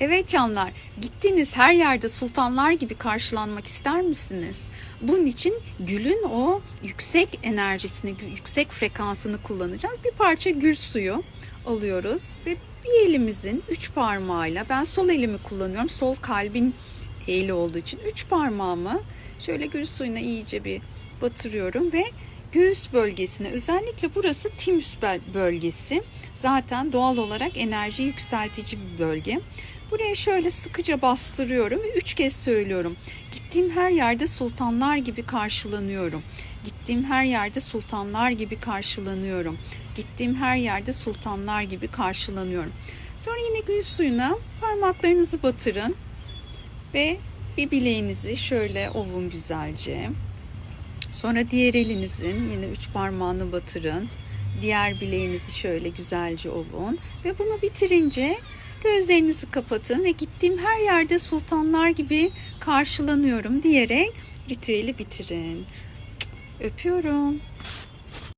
Evet canlar, gittiğiniz her yerde sultanlar gibi karşılanmak ister misiniz? Bunun için gülün o yüksek enerjisini, yüksek frekansını kullanacağız. Bir parça gül suyu alıyoruz ve bir elimizin üç parmağıyla, ben sol elimi kullanıyorum, sol kalbin eli olduğu için üç parmağımı şöyle gül suyuna iyice bir batırıyorum ve göğüs bölgesine özellikle burası timüs bölgesi zaten doğal olarak enerji yükseltici bir bölge. Buraya şöyle sıkıca bastırıyorum ve üç kez söylüyorum. Gittiğim her yerde sultanlar gibi karşılanıyorum. Gittiğim her yerde sultanlar gibi karşılanıyorum. Gittiğim her yerde sultanlar gibi karşılanıyorum. Sonra yine gül suyuna parmaklarınızı batırın ve bir bileğinizi şöyle ovun güzelce. Sonra diğer elinizin yine üç parmağını batırın. Diğer bileğinizi şöyle güzelce ovun ve bunu bitirince gözlerinizi kapatın ve gittiğim her yerde sultanlar gibi karşılanıyorum diyerek ritüeli bitirin. Öpüyorum.